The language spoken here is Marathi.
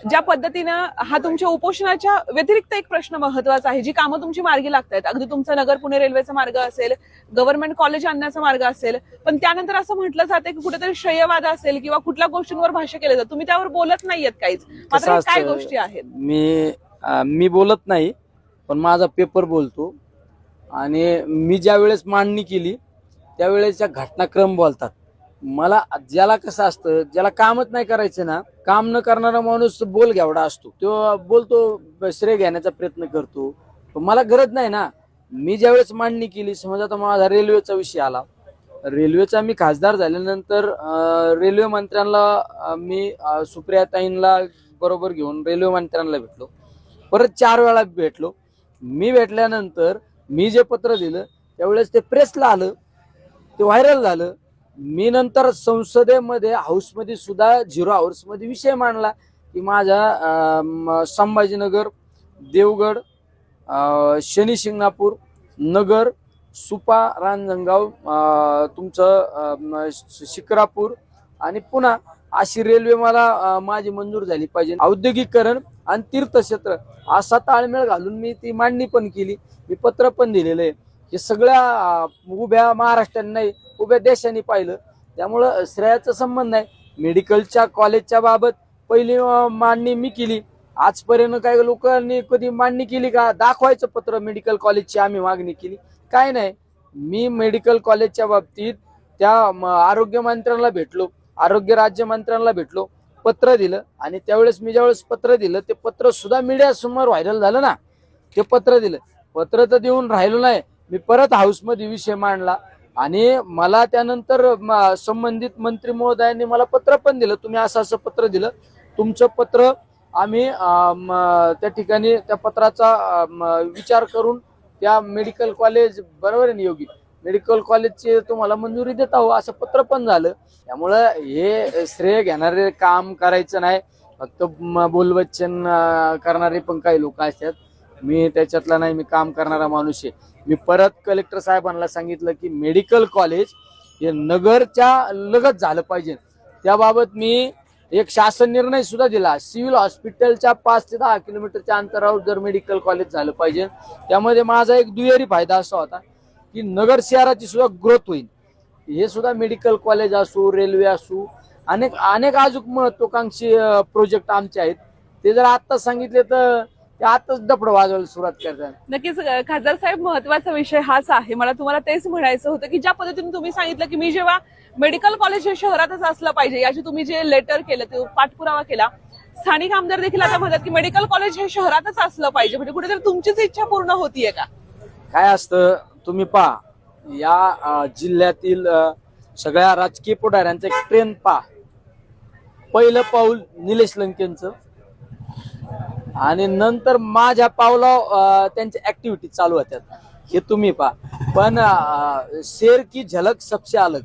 ज्या पद्धतीनं हा तुमच्या उपोषणाच्या व्यतिरिक्त एक प्रश्न महत्त्वाचा आहे जी कामं तुमची मार्गी लागत आहेत अगदी तुमचा नगर पुणे रेल्वेचा मार्ग असेल गव्हर्नमेंट कॉलेज आणण्याचा मार्ग असेल पण त्यानंतर असं म्हटलं जाते की कुठेतरी श्रेयवाद असेल किंवा कुठल्या गोष्टींवर भाष्य केलं जातं. तुम्ही त्यावर बोलत नाहीयेत काहीच. मात्र काय गोष्टी आहेत? मी मी बोलत नाही पण माझा पेपर बोलतो. आणि मी ज्या वेळेस मांडणी केली त्यावेळेसच्या घटनाक्रम बोलतात. मला ज्याला कसं असतं ज्याला कामच नाही करायचं ना काम न करणारा माणूस बोल घ्यावडा असतो. तो बोलतो श्रेय घेण्याचा प्रयत्न करतो. पण मला गरज नाही ना. मी ज्यावेळेस मांडणी केली समजा आता माझा रेल्वेचा विषय आला. रेल्वेचा मी खासदार झाल्यानंतर रेल्वे मंत्र्यांना मी सुप्रिया सुप्रियाताईंना बरोबर घेऊन रेल्वे मंत्र्यांना भेटलो. परत चार वेळा भेटलो. मी भेटल्यानंतर मी जे पत्र दिलं त्यावेळेस ते प्रेसला आलं. ते व्हायरल झालं. मी नंतर संसदेमध्ये हाऊसमध्ये सुद्धा झिरो हाऊसमध्ये विषय मांडला की माझ्या संभाजीनगर देवगड शनिशिंगणापूर शनी शिंगणापूर नगर सुपा रांजणगाव तुमचं अं, शिक्रापूर आणि पुन्हा अशी रेल्वे मला माझी मंजूर झाली पाहिजे. औद्योगिकरण आणि तीर्थक्षेत्र असा ताळमेळ घालून मी ती मांडणी पण केली. मी पत्र पण दिलेलं आहे. हे सगळ्या उभ्या महाराष्ट्रांनी उभ्या देशांनी पाहिलं. त्यामुळं श्रेयाचा संबंध नाही. मेडिकलच्या कॉलेजच्या बाबत पहिली मांडणी मी केली. आजपर्यंत काही लोकांनी कधी मांडणी केली का? दाखवायचं पत्र मेडिकल कॉलेजची आम्ही मागणी केली. काय नाही. मी मेडिकल कॉलेजच्या बाबतीत त्या म, आरोग्य मंत्र्यांना भेटलो. आरोग्य राज्यमंत्र्यांना भेटलो. पत्र दिलं आणि त्यावेळेस मी ज्यावेळेस पत्र दिलं ते पत्र सुद्धा मीडियासमोर व्हायरल झालं ना. ते पत्र दिलं. पत्र तर देऊन राहिलो नाही. मी परत हाऊसमध्ये विषय मांडला आणि मला त्यानंतर संबंधित मंत्री महोदयांनी मला पत्र पण दिलं. तुम्ही असं असं पत्र दिलं. तुमचं पत्र आम्ही त्या ठिकाणी त्या पत्राचा विचार करून त्या मेडिकल कॉलेज बरोबर आहे ना योगी? मेडिकल कॉलेजची तुम्हाला मंजुरी देत आहो असं पत्र पण झालं. त्यामुळं हे श्रेय घेणारे काम करायचं नाही. फक्त म- बोलवच्चन करणारे पण काही लोक असतात. मी त्याच्यातला नाही मी काम करणारा माणूस आहे. मी परत कलेक्टर साहेबांना सांगितलं की मेडिकल कॉलेज हे नगरच्या लगत झालं पाहिजे. त्याबाबत मी एक शासन निर्णय सुद्धा दिला. सिव्हिल हॉस्पिटलच्या पाच ते दहा किलोमीटरच्या अंतरावर जर मेडिकल कॉलेज झालं पाहिजे त्यामध्ये माझा एक दुहेरी फायदा असा होता की नगर शहराची सुद्धा ग्रोथ होईल. हे सुद्धा मेडिकल कॉलेज असू रेल्वे असू अनेक अनेक अजून महत्वाकांक्षी प्रोजेक्ट आमचे आहेत. ते जर आत्ता सांगितले तर ते आताच डपड वाजवायला सुरुवात करतात. नक्कीच अ, खासदार साहेब महत्त्वाचा विषय हाच आहे. मला तुम्हाला तेच म्हणायचं होतं की ज्या पद्धतीने तुम्ही सांगितलं की मी जेव्हा मेडिकल कॉलेज हे शहरातच असलं पाहिजे याची तुम्ही जे लेटर केलं ते पाठपुरावा केला स्थानिक आमदार देखील आता म्हणतात की मेडिकल कॉलेज हे शहरातच असलं पाहिजे. म्हणजे कुठेतरी तुमचीच इच्छा पूर्ण होतीये का? काय असतं तुम्ही पहा या अं, जिल्ह्यातील अं, सगळ्या राजकीय पुढाऱ्यांचं एक ट्रेंड पहा. पहिलं पाऊल निलेश लंकेंचं आणि नंतर माझ्या पावला त्यांच्या ऍक्टिव्हिटी चालू होत्यात हे तुम्ही पहा. पण शेर की झलक सबसे अलग.